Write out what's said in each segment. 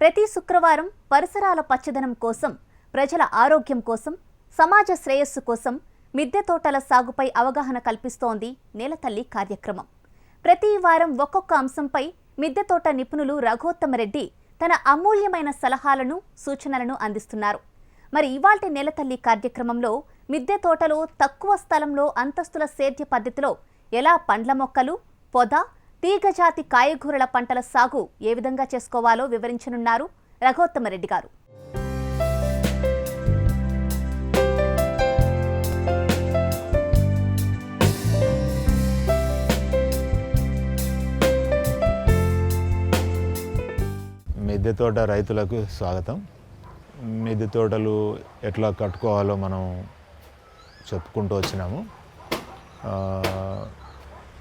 ప్రతి శుక్రవారం పరిసరాల పచ్చదనం కోసం ప్రజల ఆరోగ్యం కోసం సమాజ శ్రేయస్సు కోసం మిద్దె తోటల సాగుపై అవగాహన కల్పిస్తోంది నేలతల్లి కార్యక్రమం. ప్రతి వారం ఒక్కొక్క అంశంపై మిద్దె తోట నిపుణులు రఘోత్తమరెడ్డి తన అమూల్యమైన సలహాలను సూచనలను అందిస్తున్నారు. మరి ఇవాల్టి నేలతల్లి కార్యక్రమంలో మిద్దె తోటలో తక్కువ స్థలంలో అంతస్తుల సేద్య పద్ధతిలో ఎలా పండ్ల మొక్కలు పొద తీగజాతి కాయగూరల పంటల సాగు ఏ విధంగా చేసుకోవాలో వివరించనున్నారు రఘోత్తమరెడ్డి గారు. మిద్దె తోట రైతులకు స్వాగతం. మిద్దె తోటలు ఎట్లా కట్టుకోవాలో మనం చెప్పుకుంటూ వచ్చినాము.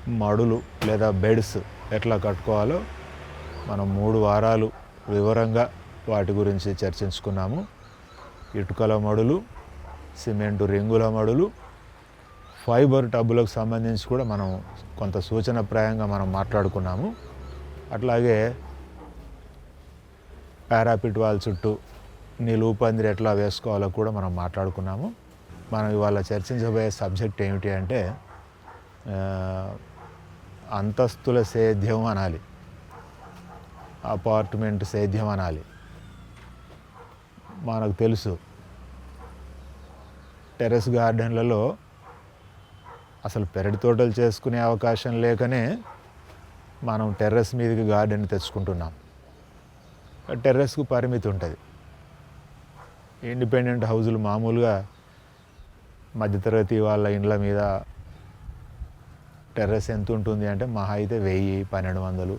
మడులు లేదా బెడ్స్ ఎట్లా కట్టుకోవాలో మనం మూడు వారాలు వివరంగా వాటి గురించి చర్చించుకున్నాము. ఇటుకల మడులు సిమెంటు రింగుల మడులు ఫైబర్ టబ్బులకు సంబంధించి కూడా మనం కొంత సూచనప్రాయంగా మనం మాట్లాడుకున్నాము. అట్లాగే పారాపిట్ వాల్ చుట్టూ నిలువు పందిరి ఎట్లా వేసుకోవాలో కూడా మనం మాట్లాడుకున్నాము. మనం ఇవాళ చర్చించబోయే సబ్జెక్ట్ ఏమిటి అంటే అంతస్తుల సేద్యం అనాలి. అపార్ట్మెంట్ సేద్యం అనాలి. మనకు తెలుసు. టెర్రస్ గార్డెన్లలో అసలు పెరటి తోటలు చేసుకునే అవకాశం లేకనే మనం టెర్రస్ మీదకి గార్డెన్ తెచ్చుకుంటున్నాం. టెర్రస్కు పరిమితి ఉంటుంది. ఇండిపెండెంట్ హౌజులు మామూలుగా మధ్యతరగతి వాళ్ళ ఇండ్ల మీద టెర్రస్ ఎంత ఉంటుంది అంటే మహా అయితే వెయ్యి పన్నెండు వందలు.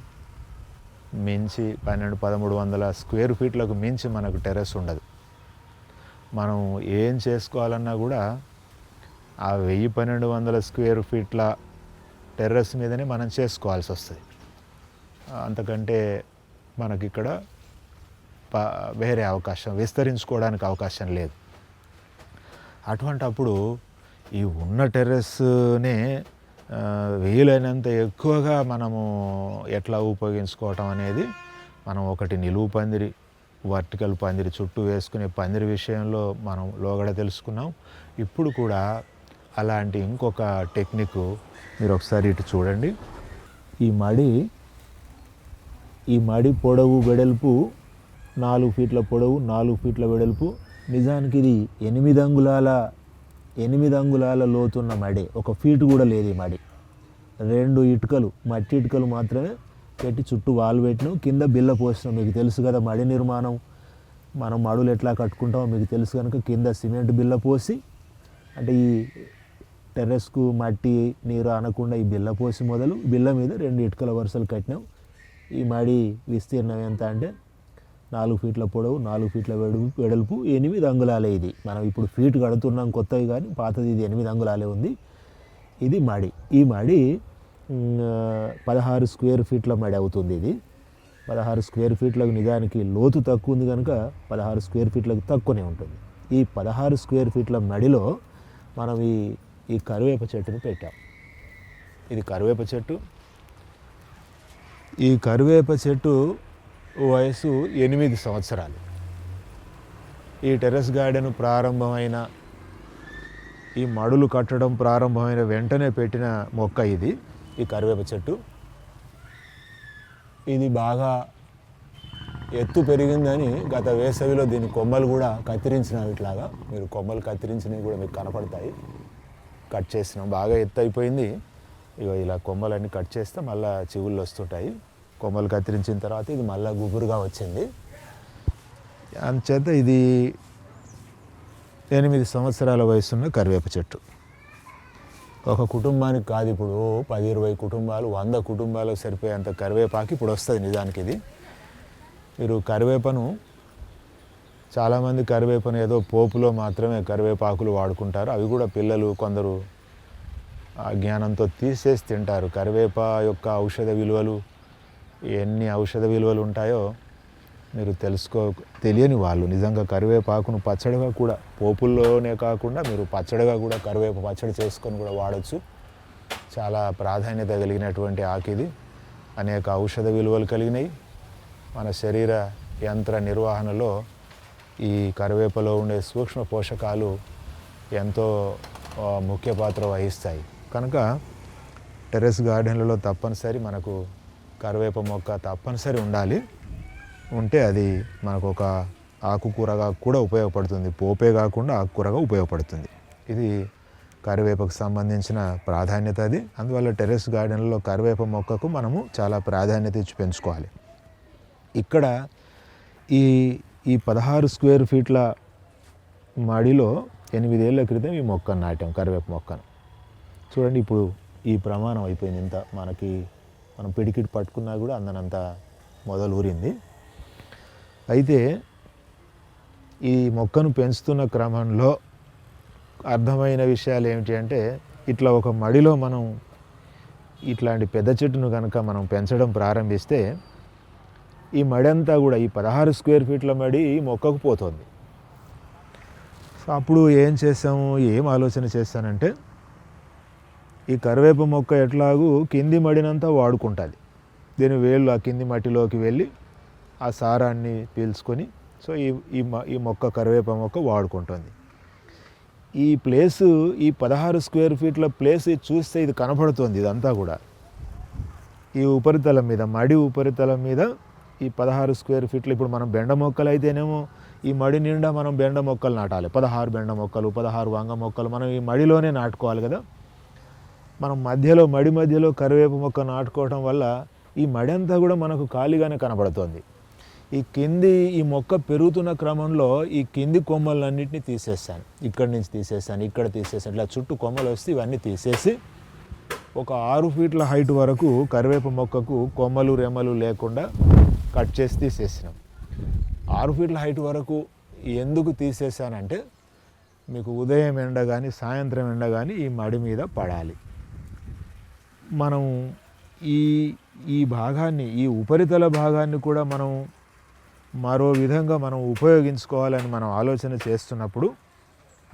మించి పన్నెండు పదమూడు వందల స్క్వేర్ ఫీట్లకు మించి మనకు టెర్రస్ ఉండదు. మనం ఏం చేసుకోవాలన్నా కూడా ఆ వెయ్యి పన్నెండు వందల స్క్వేర్ ఫీట్ల టెర్రస్ మీదనే మనం చేసుకోవాల్సి వస్తుంది. అంతకంటే మనకి ఇక్కడ ప వేరే అవకాశం విస్తరించుకోవడానికి అవకాశం లేదు. అటువంటి అప్పుడు ఈ ఉన్న టెర్రస్నే వీలైనంత ఎక్కువగా మనము ఎట్లా ఉపయోగించుకోవటం అనేది మనం ఒకటి నిలువు పందిరి వర్టికల్ పందిరి చుట్టూ వేసుకునే పందిరి విషయంలో మనం లోగడ తెలుసుకున్నాం. ఇప్పుడు కూడా అలాంటి ఇంకొక టెక్నిక్ మీరు ఒకసారి ఇటు చూడండి. ఈ మడి ఈ మడి పొడవు వెడల్పు నాలుగు ఫీట్ల పొడవు నాలుగు ఫీట్ల వెడల్పు. నిజానికి ఇది ఎనిమిది అంగుళాల ఎనిమిది అంగుళాల లోతున్న మడి ఒక ఫీట్ కూడా లేదు ఈ మడి. రెండు ఇటుకలు మట్టి ఇటుకలు మాత్రమే పెట్టి చుట్టూ వాళ్ళు పెట్టినాం. కింద బిల్ల పోసినాం. మీకు తెలుసు కదా మడి నిర్మాణం. మనం మడులు ఎట్లా కట్టుకుంటామో మీకు తెలుసు కనుక కింద సిమెంట్ బిల్ల పోసి అంటే ఈ టెర్రస్కు మట్టి నీరు అనకుండా ఈ బిల్ల పోసి మొదలు బిల్ల మీద రెండు ఇటుకల వరుసలు కట్టినాం. ఈ మడి విస్తీర్ణం ఎంత అంటే నాలుగు ఫీట్ల పొడవు నాలుగు ఫీట్ల వెడు వెడల్పు ఎనిమిది అంగుళాలే ఇది. మనం ఇప్పుడు ఫీట్ కడుతున్నాం కొత్తవి కానీ పాతది ఇది ఎనిమిది అంగుళాలే ఉంది. ఇది మడి. ఈ మడి పదహారు స్క్వేర్ ఫీట్ల మడి అవుతుంది ఇది. పదహారు స్క్వేర్ ఫీట్లకు నిజానికి లోతు తక్కువ ఉంది కనుక పదహారు స్క్వేర్ ఫీట్లకు తక్కువనే ఉంటుంది. ఈ పదహారు స్క్వేర్ ఫీట్ల మడిలో మనం ఈ ఈ కరివేప చెట్టుని పెట్టాం. ఇది కరివేప చెట్టు. ఈ కరివేప చెట్టు వయసు ఎనిమిది సంవత్సరాలు. ఈ టెర్రస్ గార్డెన్ ప్రారంభమైన ఈ మడులు కట్టడం ప్రారంభమైన వెంటనే పెట్టిన మొక్క ఇది ఈ కరివేప చెట్టు. ఇది బాగా ఎత్తు పెరిగిందని గత వేసవిలో దీని కొమ్మలు కూడా కత్తిరించినవి ఇట్లాగా. మీరు కొమ్మలు కత్తిరించినవి కూడా మీకు కనపడతాయి. కట్ చేసినాం బాగా ఎత్తు అయిపోయింది. ఇక ఇలా కొమ్మలన్నీ కట్ చేస్తే మళ్ళీ చివుళ్ళు వస్తుంటాయి. కొమ్మలు కత్తిరించిన తర్వాత ఇది మళ్ళీ గుబురుగా వచ్చింది. అందుచేత ఇది ఎనిమిది సంవత్సరాల వయసున్న కరివేప చెట్టు. ఒక కుటుంబానికి కాదు ఇప్పుడు పది ఇరవై కుటుంబాలు వంద కుటుంబాలకు సరిపోయేంత కరివేపాకు ఇప్పుడు వస్తుంది నిజానికి ఇది. మీరు కరివేపను చాలామంది కరివేపను ఏదో పోపులో మాత్రమే కరివేపాకులు వాడుకుంటారు. అవి కూడా పిల్లలు కొందరు జ్ఞానంతో తీసేసి తింటారు. కరివేప యొక్క ఔషధ విలువలు ఎన్ని ఔషధ విలువలు ఉంటాయో మీరు తెలుసుకో తెలియని వాళ్ళు. నిజంగా కరివేపాకును పచ్చడిగా కూడా పోపుల్లోనే కాకుండా మీరు పచ్చడిగా కూడా కరివేపు పచ్చడి చేసుకొని కూడా వాడచ్చు. చాలా ప్రాధాన్యత కలిగినటువంటి ఆకిది అనేక ఔషధ విలువలు కలిగినాయి. మన శరీర యంత్ర నిర్వహణలో ఈ కరివేపలో ఉండే సూక్ష్మ పోషకాలు ఎంతో ముఖ్య పాత్ర వహిస్తాయి. కనుక టెర్రస్ గార్డెన్లలో తప్పనిసరి మనకు కరివేప మొక్క తప్పనిసరి ఉండాలి. ఉంటే అది మనకు ఒక ఆకుకూరగా కూడా ఉపయోగపడుతుంది. పోపే కాకుండా ఆకుకూరగా ఉపయోగపడుతుంది. ఇది కరివేపకు సంబంధించిన ప్రాధాన్యత అది. అందువల్ల టెర్రస్ గార్డెన్లో కరివేప మొక్కకు మనము చాలా ప్రాధాన్యత ఇచ్చి పెంచుకోవాలి. ఇక్కడ ఈ ఈ పదహారు స్క్వేర్ ఫీట్ల మడిలో ఎనిమిదేళ్ళ క్రితం ఈ మొక్కను నాటాం కరివేప మొక్కను. చూడండి ఇప్పుడు ఈ ప్రమాణం అయిపోయింది. ఇంత మనకి మనం పిడికిడి పట్టుకున్నా కూడా అందనంత మొదలు ఊరింది అయితే ఈ మొక్కను పెంచుతున్న క్రమంలో అర్థమైన విషయాలు ఏమిటి అంటే ఇట్లా ఒక మడిలో మనం ఇట్లాంటి పెద్ద చెట్టును కనుక మనం పెంచడం ప్రారంభిస్తే ఈ మడి అంతా కూడా ఈ పదహారు స్క్వేర్ ఫీట్ల మడి మొక్కకు పోతుంది. సో అప్పుడు ఏం చేస్తాము ఏం ఆలోచన చేస్తానంటే ఈ కరివేప మొక్క ఎట్లాగూ కింది మడినంతా వాడుకుంటుంది. దీని వేళ్ళు ఆ కింది మట్టిలోకి వెళ్ళి ఆ సారాన్ని పీల్చుకొని సో ఈ ఈ ఈ మొక్క కరివేప మొక్క వాడుకుంటుంది. ఈ ప్లేసు ఈ పదహారు స్క్వేర్ ఫీట్ల ప్లేస్ ఇది చూస్తే ఇది కనపడుతుంది ఇదంతా కూడా. ఈ ఉపరితలం మీద మడి ఉపరితలం మీద ఈ పదహారు స్క్వేర్ ఫీట్లు ఇప్పుడు మనం బెండ మొక్కలు అయితేనేమో ఈ మడి నిండా మనం బెండ మొక్కలు నాటాలి. పదహారు బెండ మొక్కలు పదహారు వంగ మొక్కలు మనం ఈ మడిలోనే నాటుకోవాలి కదా. మనం మధ్యలో మడి మధ్యలో కరివేపు మొక్క నాటుకోవడం వల్ల ఈ మడి అంతా కూడా మనకు ఖాళీగానే కనబడుతోంది. ఈ కింది ఈ మొక్క పెరుగుతున్న క్రమంలో ఈ కింది కొమ్మలన్నింటినీ తీసేస్తాను ఇక్కడి నుంచి తీసేస్తాను ఇక్కడ తీసేస్తాను ఇట్లా చుట్టూ కొమ్మలు వస్తే ఇవన్నీ తీసేసి ఒక ఆరు ఫీట్ల హైట్ వరకు కరివేపు మొక్కకు కొమ్మలు రెమ్మలు లేకుండా కట్ చేసి తీసేసినాం. ఆరు ఫీట్ల హైట్ వరకు ఎందుకు తీసేసానంటే మీకు ఉదయం ఎండ కానీ సాయంత్రం ఎండ కానీ ఈ మడి మీద పడాలి. మనం ఈ ఈ భాగాన్ని ఈ ఉపరితల భాగాన్ని కూడా మనం మరో విధంగా మనం ఉపయోగించుకోవాలని మనం ఆలోచన చేస్తున్నప్పుడు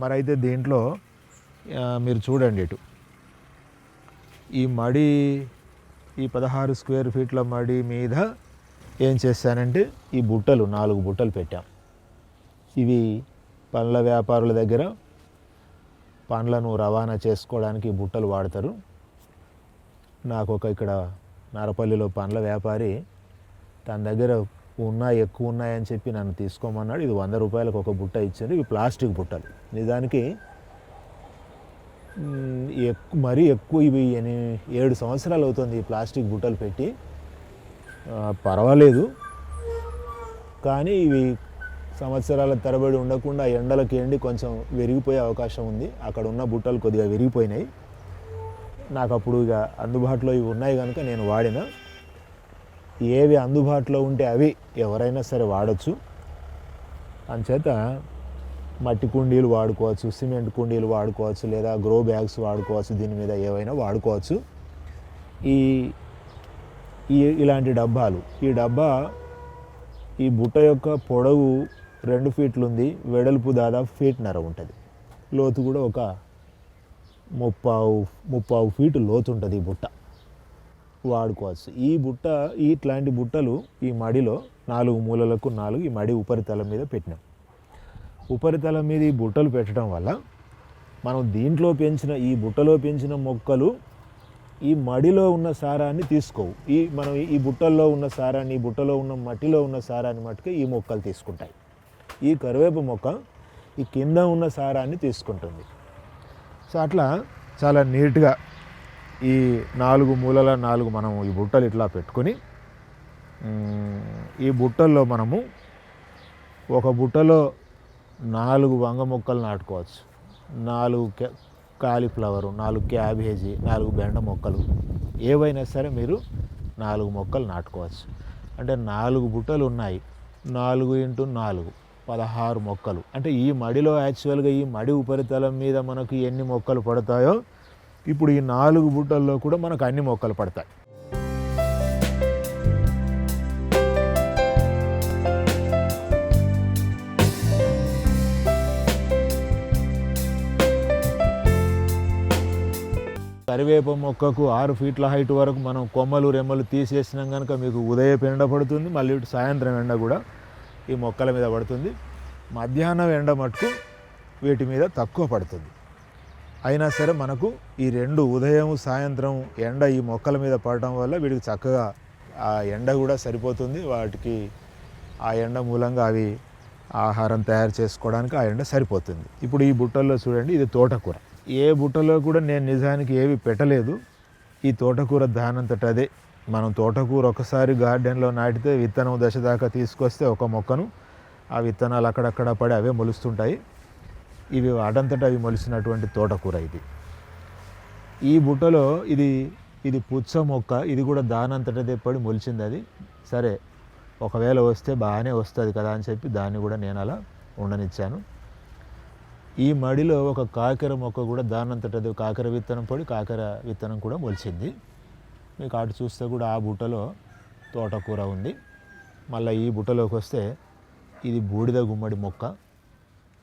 మరి అయితే దీంట్లో మీరు చూడండి ఇటు. ఈ మడి ఈ పదహారు స్క్వేర్ ఫీట్ల మడి మీద ఏం చేశానంటే ఈ బుట్టలు నాలుగు బుట్టలు పెట్టాం. ఇవి పండ్ల వ్యాపారుల దగ్గర పండ్లను రవాణా చేసుకోవడానికి బుట్టలు వాడతారు. నాకు ఒక ఇక్కడ నారపల్లిలో పండ్ల వ్యాపారి తన దగ్గర ఉన్నాయి ఎక్కువ ఉన్నాయని చెప్పి నన్ను తీసుకోమన్నాడు. ఇది వంద రూపాయలకు ఒక బుట్ట ఇచ్చారు. ఇవి ప్లాస్టిక్ బుట్టలు నిజానికి ఎక్కువ మరీ ఎక్కువ ఇవి ఎని- ఏడు సంవత్సరాలు అవుతుంది ఈ ప్లాస్టిక్ బుట్టలు పెట్టి. పర్వాలేదు. కానీ ఇవి సంవత్సరాల తరబడి ఉండకుండా ఎండలకి ఎండి కొంచెం విరిగిపోయే అవకాశం ఉంది. అక్కడ ఉన్న బుట్టలు కొద్దిగా విరిగిపోయినాయి. నాకు అప్పుడు ఇక అందుబాటులో ఇవి ఉన్నాయి కనుక నేను వాడిన. ఏవి అందుబాటులో ఉంటే అవి ఎవరైనా సరే వాడచ్చు. అంచేత మట్టి కుండీలు వాడుకోవచ్చు సిమెంట్ కుండీలు వాడుకోవచ్చు లేదా గ్రో బ్యాగ్స్ వాడుకోవచ్చు దీని మీద ఏవైనా వాడుకోవచ్చు. ఈ ఈ ఇలాంటి డబ్బాలు. ఈ డబ్బా ఈ బుట్ట యొక్క పొడవు రెండు ఫీట్లు ఉంది వెడల్పు దాదాపు ఫీట్నర ఉంటుంది. లోతు కూడా ఒక ముప్పావు ముప్పావు ఫీటు లోతు ఉంటుంది ఈ బుట్ట. వాడుకోవచ్చు ఈ బుట్ట ఇట్లాంటి బుట్టలు ఈ మడిలో నాలుగు మూలలకు నాలుగు ఈ మడి ఉపరితలం మీద పెట్టినాం. ఉపరితలం మీద ఈ బుట్టలు పెట్టడం వల్ల మనం దీంట్లో పెంచిన ఈ బుట్టలో పెంచిన మొక్కలు ఈ మడిలో ఉన్న సారాన్ని తీసుకోవు. ఈ మనం ఈ- ఈ బుట్టల్లో ఉన్న సారాన్ని ఈ బుట్టలో ఉన్న మట్టిలో ఉన్న సారాన్ని మట్టుకే ఈ మొక్కలు తీసుకుంటాయి. ఈ కరివేపు మొక్క ఈ కింద ఉన్న సారాన్ని తీసుకుంటుంది. సో అట్లా చాలా నీట్గా ఈ నాలుగు మూలల నాలుగు మనం ఈ బుట్టలు ఇట్లా పెట్టుకొని ఈ బుట్టల్లో మనము ఒక బుట్టలో నాలుగు వంగ మొక్కలు నాటుకోవచ్చు. నాలుగు కా- కాలీఫ్లవరు నాలుగు క్యాబేజీ నాలుగు బెండ మొక్కలు ఏవైనా సరే మీరు నాలుగు మొక్కలు నాటుకోవచ్చు. అంటే నాలుగు బుట్టలు ఉన్నాయి. నాలుగు ఇంటూ నాలుగు. పదహారు మొక్కలు. అంటే ఈ మడిలో యాక్చువల్గా ఈ మడి ఉపరితలం మీద మనకు ఎన్ని మొక్కలు పడతాయో ఇప్పుడు ఈ నాలుగు బుట్టల్లో కూడా మనకు అన్ని మొక్కలు పడతాయి. కరివేప మొక్కకు ఆరు ఫీట్ల హైట్ వరకు మనం కొమ్మలు రెమ్మలు తీసేసినాం కనుక మీకు ఉదయం ఎండ పడుతుంది మళ్ళీ సాయంత్రం ఎండ కూడా. ఈ మొక్కల మీద పడుతుంది. మధ్యాహ్నం ఎండ మటుకు వీటి మీద తక్కువ పడుతుంది. అయినా సరే మనకు ఈ రెండు ఉదయం సాయంత్రం ఎండ ఈ మొక్కల మీద పడటం వల్ల వీటికి చక్కగా ఆ ఎండ కూడా సరిపోతుంది. వాటికి ఆ ఎండ మూలంగా అవి ఆహారం తయారు చేసుకోవడానికి ఆ ఎండ సరిపోతుంది. ఇప్పుడు ఈ బుట్టల్లో చూడండి ఇది తోటకూర. ఏ బుట్టలో కూడా నేను నిజానికి ఏవి పెట్టలేదు. ఈ తోటకూర దానంతట అదే. మనం తోటకూర ఒకసారి గార్డెన్లో నాటితే విత్తనం దశ దాకా తీసుకొస్తే ఒక మొక్కను ఆ విత్తనాలు అక్కడక్కడ పడి అవే మొలుస్తుంటాయి. ఇవి వాటంతట అవి మొలిసినటువంటి తోటకూర ఇది. ఈ బుట్టలో ఇది ఇది పుచ్చ మొక్క ఇది కూడా దానంతటదే పడి మొలిచింది అది. సరే ఒకవేళ వస్తే బాగానే వస్తుంది కదా అని చెప్పి దాన్ని కూడా నేను అలా ఉండనిచ్చాను. ఈ మడిలో ఒక కాకర మొక్క కూడా దానంతటది కాకర విత్తనం పడి కాకర విత్తనం కూడా మొలిచింది. మీకు అటు చూస్తే కూడా ఆ బుట్టలో తోటకూర ఉంది. మళ్ళీ ఈ బుట్టలోకి వస్తే ఇది బూడిద గుమ్మడి మొక్క.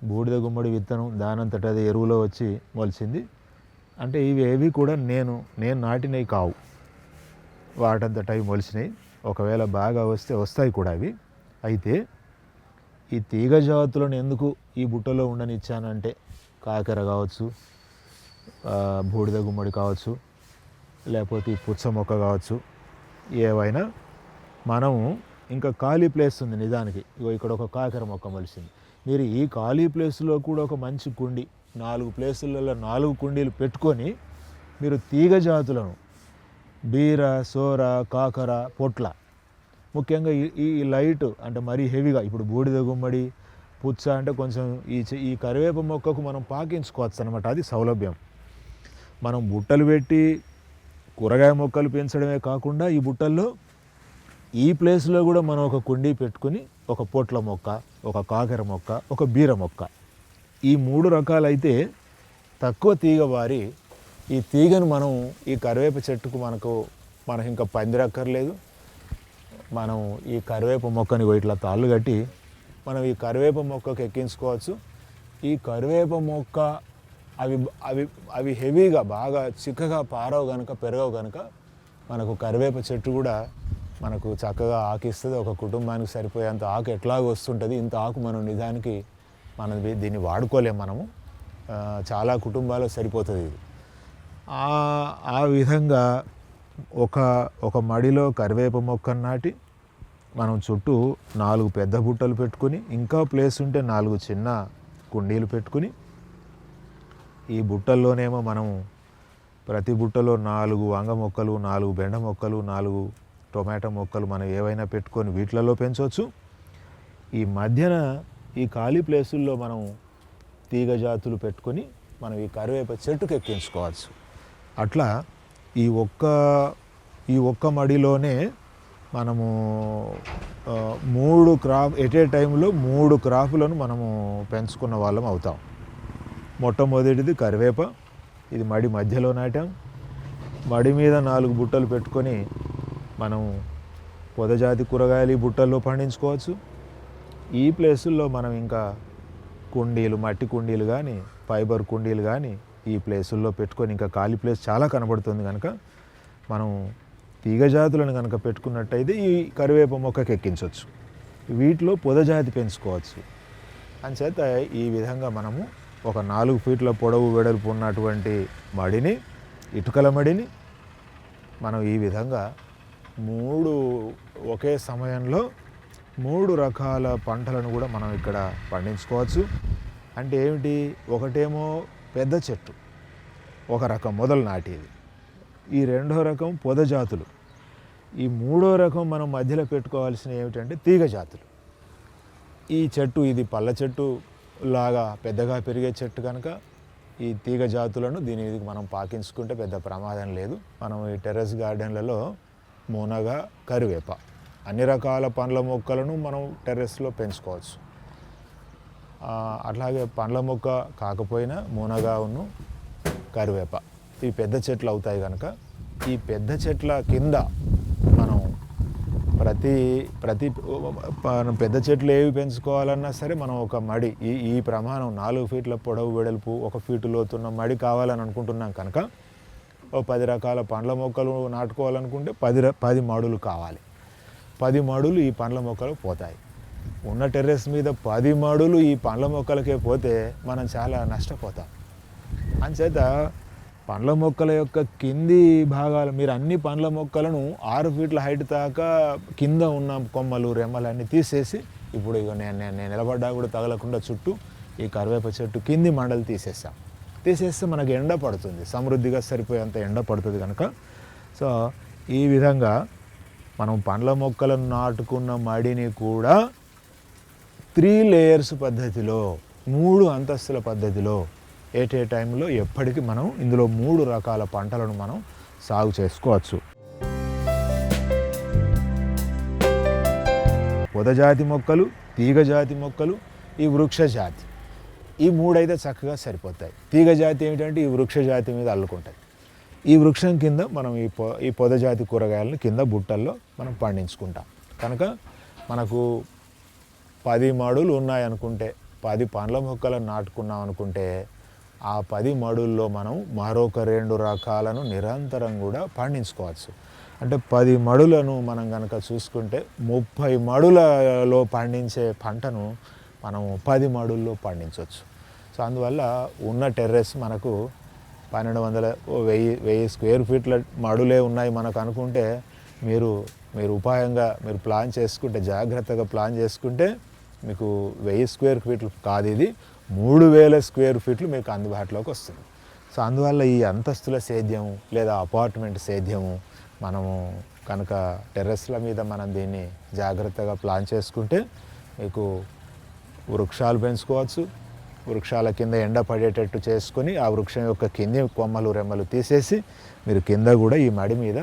బూడిద గుమ్మడి విత్తనం దానంతట అది ఎరువులో వచ్చి మొలిచింది. అంటే ఇవి ఏవి కూడా నేను నేను నాటినవి కావు. వాటంతట అవి మొలిచినాయి ఒకవేళ బాగా వస్తే వస్తాయి కూడా అవి. అయితే ఈ తీగ జాతులను ఎందుకు ఈ బుట్టలో ఉండనిచ్చానంటే కాకర కావచ్చు బూడిద గుమ్మడి కావచ్చు లేకపోతే ఈ పుచ్చ మొక్క కావచ్చు ఏవైనా. మనము ఇంకా ఖాళీ ప్లేస్ ఉంది నిజానికి. ఇగో ఇక్కడ ఒక కాకర మొక్క మొలిసింది. మీరు ఈ ఖాళీ ప్లేస్లో కూడా ఒక మంచి కుండి నాలుగు ప్లేసులలో నాలుగు కుండీలు పెట్టుకొని మీరు తీగ జాతులను బీర సోర కాకర పొట్ల ముఖ్యంగా ఈ- ఈ లైట్ అంటే మరీ హెవీగా ఇప్పుడు బూడిద గుమ్మడి పుచ్చ అంటే కొంచెం ఈ ఈ కరివేప మొక్కకు మనం పాకించుకోవచ్చు అనమాట అది సౌలభ్యం. మనం బుట్టలు పెట్టి కూరగాయ మొక్కలు పెంచడమే కాకుండా ఈ బుట్టల్లో ఈ ప్లేస్లో కూడా మనం ఒక కుండీ పెట్టుకుని ఒక పొట్ల మొక్క ఒక కాకర మొక్క ఒక బీర మొక్క. ఈ మూడు రకాలైతే తక్కువ తీగ వారి ఈ తీగను మనం ఈ కరివేప చెట్టుకు మనకు మనకు ఇంకా పందిరక్కర్లేదు. మనం ఈ కరివేప మొక్కని ఇట్లా తాళ్ళు కట్టి మనం ఈ కరివేప మొక్కకు ఎక్కించుకోవచ్చు. ఈ కరివేప మొక్క అవి అవి అవి హెవీగా బాగా చిక్కగా పారవు కనుక పెరగవు కనుక మనకు కరివేప చెట్టు కూడా మనకు చక్కగా ఆకిస్తుంది. ఒక కుటుంబానికి సరిపోయేంత ఆకు ఎట్లాగో వస్తుంటుంది. ఇంత ఆకు మనం నిజానికి మనం దీన్ని వాడుకోలేం మనము. చాలా కుటుంబాలు సరిపోతుంది ఇది. ఆ ఆ విధంగా ఒక ఒక మడిలో కరివేప మొక్కను నాటి మనం చుట్టూ నాలుగు పెద్ద బుట్టలు పెట్టుకుని ఇంకా ప్లేస్ ఉంటే నాలుగు చిన్న కుండీలు పెట్టుకుని ఈ బుట్టల్లోనేమో మనం ప్రతి బుట్టలో నాలుగు వంగ మొక్కలు నాలుగు బెండ మొక్కలు నాలుగు టొమాటో మొక్కలు మనం ఏవైనా పెట్టుకొని వీటిలలో పెంచవచ్చు ఈ మధ్యన ఈ ఖాళీ ప్లేసుల్లో మనం తీగ జాతులు పెట్టుకొని మనం ఈ కరివేప చెట్టుకు ఎక్కించుకోవచ్చు. అట్లా ఈ ఒక్క ఈ ఒక్క మడిలోనే మనము మూడు క్రాప్ ఎట్ ఏ టైంలో మూడు క్రాపులను మనము పెంచుకున్న వాళ్ళం అవుతాం. మొట్టమొదటిది కరివేప ఇది మడి మధ్యలో నాటాం. మడి మీద నాలుగు బుట్టలు పెట్టుకొని మనం పొదజాతి కూరగాయలు ఈ బుట్టల్లో పండించుకోవచ్చు. ఈ ప్లేసుల్లో మనం ఇంకా కుండీలు మట్టి కుండీలు కానీ ఫైబర్ కుండీలు కానీ ఈ ప్లేసుల్లో పెట్టుకొని ఇంకా ఖాళీ ప్లేస్ చాలా కనబడుతుంది కనుక మనం తీగ జాతులను కనుక పెట్టుకున్నట్టయితే ఈ కరివేప మొక్కకి ఎక్కించవచ్చు. వీటిలో పొదజాతి పెంచుకోవచ్చు. అంచేత ఈ విధంగా మనము ఒక నాలుగు ఫీట్ల పొడవు వెడల్పు ఉన్నటువంటి మడిని ఇటుకల మడిని మనం ఈ విధంగా మూడు ఒకే సమయంలో మూడు రకాల పంటలను కూడా మనం ఇక్కడ పండించుకోవచ్చు. అంటే ఏమిటి? ఒకటేమో పెద్ద చెట్టు ఒక రకం మొదలు నాటేది. ఈ రెండో రకం పొద జాతులు. ఈ మూడో రకం మనం మధ్యలో పెట్టుకోవాల్సిన ఏమిటంటే తీగ జాతులు. ఈ చెట్టు ఇది పళ్ళ చెట్టు లాగా పెద్దగా పెరిగే చెట్టు కనుక ఈ తీగ జాతులను దీని మనం పాకించుకుంటే పెద్ద ప్రమాదం లేదు. మనం ఈ టెర్రస్ గార్డెన్లలో మునగ కరివేప అన్ని రకాల పండ్ల మొక్కలను మనం టెర్రస్లో పెంచుకోవచ్చు. అట్లాగే పండ్ల మొక్క కాకపోయినా మునగ ఉన్ను కరివేప ఇవి పెద్ద చెట్లు అవుతాయి కనుక ఈ పెద్ద చెట్ల కింద ప్రతి ప్రతి మనం పెద్ద చెట్లు ఏవి పెంచుకోవాలన్నా సరే మనం ఒక మడి ఈ ఈ ప్రమాణం నాలుగు ఫీట్ల పొడవు వెడల్పు ఒక ఫీటు లోతున్న మడి కావాలని అనుకుంటున్నాం కనుక ఓ పది రకాల పండ్ల మొక్కలు నాటుకోవాలనుకుంటే పది పది మడులు కావాలి. పది మడులు ఈ పండ్ల మొక్కలు పోతాయి. ఉన్న టెర్రస్ మీద పది మడులు ఈ పండ్ల మొక్కలకే పోతే మనం చాలా నష్టపోతాం. అంచేత పండ్ల మొక్కల యొక్క కింది భాగాలు మీరు అన్ని పండ్ల మొక్కలను ఆరు ఫీట్ల హైట్ దాకా కింద ఉన్న కొమ్మలు రెమ్మలు అన్నీ తీసేసి ఇప్పుడు ఇక నేను నేను నిలబడ్డా కూడా తగలకుండా చుట్టూ ఈ కరివేప చెట్టు కింది మండలు తీసేస్తాం. తీసేస్తే మనకు ఎండ పడుతుంది సమృద్ధిగా సరిపోయేంత ఎండ పడుతుంది కనుక. సో ఈ విధంగా మనం పండ్ల మొక్కలను నాటుకున్న మడిని కూడా త్రీ లేయర్స్ పద్ధతిలో మూడు అంతస్తుల పద్ధతిలో ఏటే టైంలో ఎప్పటికీ మనం ఇందులో మూడు రకాల పంటలను మనం సాగు చేసుకోవచ్చు. పొదజాతి మొక్కలు తీగజాతి మొక్కలు ఈ వృక్షజాతి ఈ మూడైతే చక్కగా సరిపోతాయి. తీగ జాతి ఏమిటంటే ఈ వృక్షజాతి మీద అల్లుకుంటాయి. ఈ వృక్షం కింద మనం ఈ పొ ఈ పొదజాతి కూరగాయలను కింద బుట్టల్లో మనం పండించుకుంటాం. కనుక మనకు పది మడులు ఉన్నాయనుకుంటే పది పండ్ల మొక్కలను నాటుకున్నాం అనుకుంటే ఆ పది మడుల్లో మనం మరొక రెండు రకాలను నిరంతరం కూడా పండించుకోవచ్చు. అంటే పది మడులను మనం కనుక చూసుకుంటే ముప్పై మడులలో పండించే పంటను మనం పది మడుల్లో పండించవచ్చు సో అందువల్ల ఉన్న టెర్రస్ మనకు పన్నెండు వందల ఓ వెయ్యి వెయ్యి స్క్వేర్ ఫీట్ల మడులే ఉన్నాయి మనకు అనుకుంటే మీరు మీరు ఉపాయంగా మీరు ప్లాన్ చేసుకుంటే జాగ్రత్తగా ప్లాన్ చేసుకుంటే మీకు వెయ్యి స్క్వేర్ ఫీట్లు కాదు ఇది. మూడు వేల స్క్వేర్ ఫీట్లు మీకు అందుబాటులోకి వస్తుంది. సో అందువల్ల ఈ అంతస్తుల సేద్యము లేదా అపార్ట్మెంట్ సేద్యము మనము కనుక టెర్రస్ల మీద మనం దీన్ని జాగ్రత్తగా ప్లాన్ చేసుకుంటే మీకు వృక్షాలు పెంచుకోవచ్చు. వృక్షాల కింద ఎండ పడేటట్టు చేసుకొని ఆ వృక్షం యొక్క కింది కొమ్మలు రెమ్మలు తీసేసి మీరు కింద కూడా ఈ మడి మీద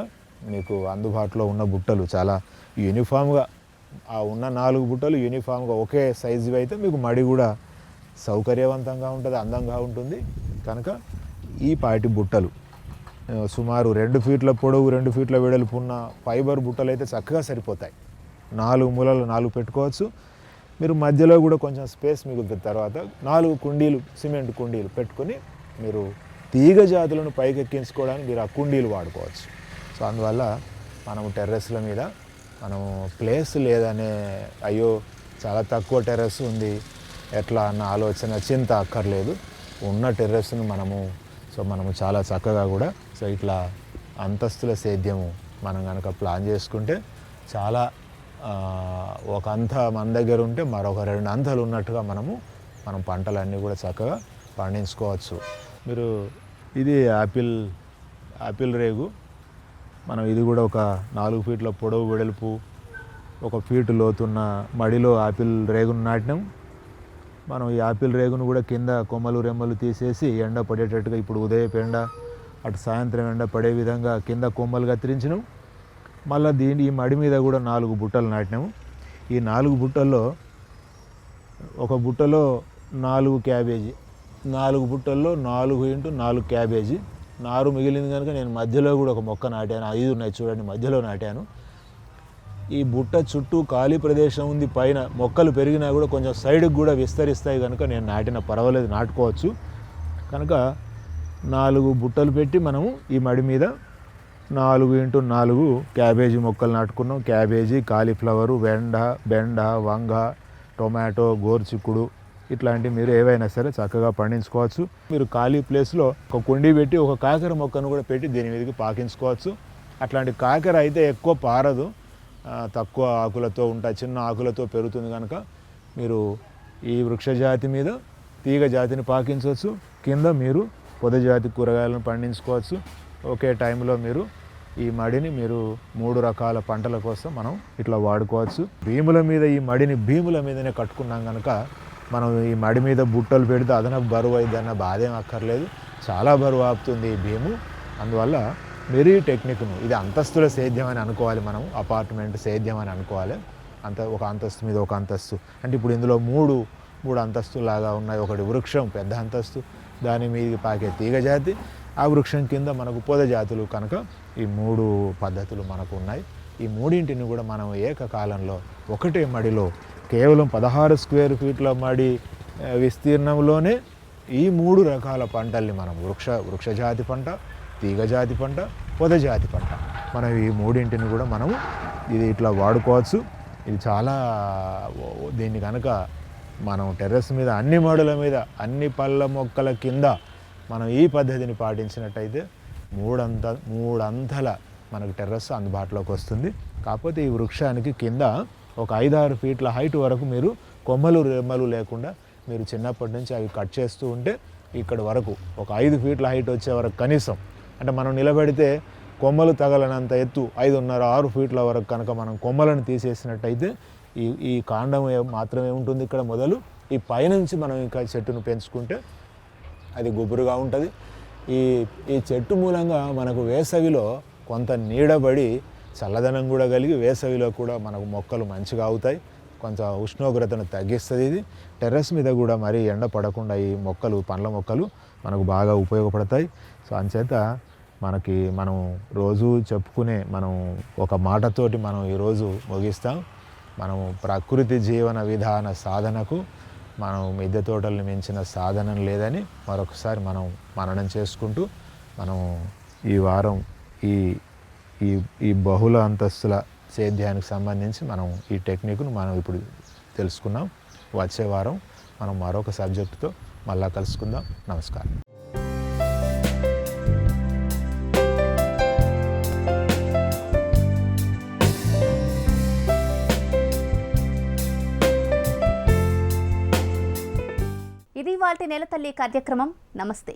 మీకు అందుబాటులో ఉన్న బుట్టలు చాలా యూనిఫామ్గా ఆ ఉన్న నాలుగు బుట్టలు యూనిఫామ్గా ఒకే సైజు అయితే మీకు మడి కూడా సౌకర్యవంతంగా ఉంటుంది అందంగా ఉంటుంది. కనుక ఈ పాటి బుట్టలు సుమారు రెండు ఫీట్ల పొడవు రెండు ఫీట్ల వెడల్పు ఉన్న ఫైబర్ బుట్టలు అయితే చక్కగా సరిపోతాయి. నాలుగు మూలలు నాలుగు పెట్టుకోవచ్చు. మీరు మధ్యలో కూడా కొంచెం స్పేస్ మిగులుతుంది. తర్వాత నాలుగు కుండీలు సిమెంట్ కుండీలు పెట్టుకొని మీరు తీగ జాతులను పైకెక్కించుకోవడానికి మీరు ఆ కుండీలు వాడుకోవచ్చు. సో అందువల్ల మనము టెర్రస్ల మీద మనము ప్లేస్ లేదనే అయ్యో చాలా తక్కువ టెర్రస్ ఉంది. ఎట్లా అన్న ఆలోచన చింత అక్కర్లేదు. ఉన్న టెర్రస్ను మనము సో మనము చాలా చక్కగా కూడా సో ఇట్లా అంతస్తుల సేద్యము మనం కనుక ప్లాన్ చేసుకుంటే చాలా ఒక అంత మన దగ్గర ఉంటే మరొక రెండు అంతలు ఉన్నట్టుగా మనము మనం పంటలన్నీ కూడా చక్కగా పండించుకోవచ్చు. మీరు ఇది యాపిల్ యాపిల్ రేగు. మనం ఇది కూడా ఒక నాలుగు ఫీట్ల పొడవు వెడల్పు ఒక ఫీటు లోతున్న మడిలో ఆపిల్ రేగును నాటినాం. మనం ఈ ఆపిల్ రేగును కూడా కింద కొమ్మలు రెమ్మలు తీసేసి ఎండ పడేటట్టుగా ఇప్పుడు ఉదయపు ఎండ అటు సాయంత్రం ఎండ పడే విధంగా కింద కొమ్మలు కత్తిరించినాం మళ్ళీ దీని ఈ మడి మీద కూడా నాలుగు బుట్టలు నాటినాము. ఈ నాలుగు బుట్టల్లో ఒక బుట్టలో నాలుగు క్యాబేజీ నాలుగు బుట్టల్లో నాలుగు ఇంటూ నాలుగు క్యాబేజీ నారు మిగిలింది కనుక నేను మధ్యలో కూడా ఒక మొక్క నాటాను. ఐదు ఉన్నాయి చూడండి మధ్యలో నాటాను. ఈ బుట్ట చుట్టూ ఖాళీ ప్రదేశం ఉంది పైన మొక్కలు పెరిగినా కూడా కొంచెం సైడ్కి కూడా విస్తరిస్తాయి కనుక నేను నాటిన పర్వాలేదు నాటుకోవచ్చు. కనుక నాలుగు బుట్టలు పెట్టి మనము ఈ మడి మీద నాలుగు ఇంటూ నాలుగు క్యాబేజీ మొక్కలు నాటుకున్నాం. క్యాబేజీ కాలీఫ్లవరు వెండ బెండ వంగ టొమాటో గోరుచిక్కుడు ఇట్లాంటివి మీరు ఏవైనా సరే చక్కగా పండించుకోవచ్చు. మీరు ఖాళీ ప్లేస్లో ఒక కుండీ పెట్టి ఒక కాకర మొక్కను కూడా పెట్టి దీని మీదకి పాకించుకోవచ్చు. అట్లాంటి కాకర అయితే ఎక్కువ పారదు. తక్కువ ఆకులతో ఉంటాయి చిన్న ఆకులతో పెరుగుతుంది కనుక మీరు ఈ వృక్షజాతి మీద తీగ జాతిని పాకించవచ్చు. కింద మీరు పొదజాతి కూరగాయలను పండించుకోవచ్చు. ఒకే టైంలో మీరు ఈ మడిని మీరు మూడు రకాల పంటల కోసం మనం ఇట్లా వాడుకోవచ్చు. భీముల మీద ఈ మడిని భీముల మీదనే కట్టుకున్నాం కనుక మనం ఈ మడి మీద బుట్టలు పెడితే అదనపు బరువు అయింది అన్న బాధ ఏం అక్కర్లేదు. చాలా బరువు ఆపుతుంది ఈ భీము. అందువల్ల మెరీ టెక్నిక్ను. ఇది అంతస్తుల సేద్యం అని అనుకోవాలి మనం అపార్ట్మెంట్ సేద్యం అని అనుకోవాలి. అంత ఒక అంతస్తు మీద ఒక అంతస్తు. అంటే ఇప్పుడు ఇందులో మూడు మూడు అంతస్తులాగా ఉన్నాయి. ఒకటి వృక్షం పెద్ద అంతస్తు. దాని మీద పాకే తీగ జాతి. ఆ వృక్షం కింద మనకు పొద జాతులు కనుక ఈ మూడు పద్ధతులు మనకు ఉన్నాయి. ఈ మూడింటిని కూడా మనం ఏకకాలంలో ఒకటే మడిలో కేవలం పదహారు స్క్వేర్ ఫీట్ల మడి విస్తీర్ణంలోనే ఈ మూడు రకాల పంటల్ని మనం వృక్ష వృక్షజాతి పంట తీగజాతి పంట పొదజాతి పంట. మనం ఈ మూడింటిని కూడా మనము ఇది ఇట్లా వాడుకోవచ్చు. ఇది చాలా దీన్ని కనుక మనం టెర్రస్ మీద అన్ని మడుల మీద అన్ని పళ్ళ మొక్కల కింద మనం ఈ పద్ధతిని పాటించినట్టయితే మూడంత మూడంతల మనకు టెర్రస్ అందుబాటులోకి వస్తుంది. కాకపోతే ఈ వృక్షానికి కింద ఒక ఐదారు ఫీట్ల హైట్ వరకు మీరు కొమ్మలు రెమ్మలు లేకుండా మీరు చిన్నప్పటి నుంచి అవి కట్ చేస్తూ ఉంటే ఇక్కడ వరకు ఒక ఐదు ఫీట్ల హైట్ వచ్చే వరకు కనీసం అంటే మనం నిలబెడితే కొమ్మలు తగలనంత ఎత్తు ఐదున్నర ఆరు ఫీట్ల వరకు కనుక మనం కొమ్మలను తీసేసినట్టయితే ఈ ఈ కాండం మాత్రమే ఉంటుంది ఇక్కడ మొదలు. ఈ పైనుంచి మనం ఇంకా చెట్టును పెంచుకుంటే అది గుబురుగా ఉంటుంది. ఈ ఈ చెట్టు మూలంగా మనకు వేసవిలో కొంత నీడబడి చల్లదనం కూడా కలిగి వేసవిలో కూడా మనకు మొక్కలు మంచిగా అవుతాయి. కొంచెం ఉష్ణోగ్రతను తగ్గిస్తుంది ఇది. టెర్రస్ మీద కూడా మరీ ఎండ పడకుండా ఈ మొక్కలు పండ్ల మొక్కలు మనకు బాగా ఉపయోగపడతాయి. సో అంచేత మనకి మనం రోజు చెప్పుకునే మనం ఒక మాటతోటి మనం ఈరోజు ముగిస్తాం. మనం ప్రకృతి జీవన విధాన సాధనకు మనం మిద్దె తోటల్ని మించిన సాధనం లేదని మరొకసారి మనం మననం చేసుకుంటూ మనం ఈ వారం ఈ ఈ ఈ బహుళ అంతస్తుల సేద్యానికి సంబంధించి మనం ఈ టెక్నిక్ను మనం ఇప్పుడు తెలుసుకున్నాం. వచ్చే వారం మనం మరొక సబ్జెక్టుతో మళ్ళా కలుసుకుందాం. నమస్కారం. ఇది వాటి కార్యక్రమం. నమస్తే.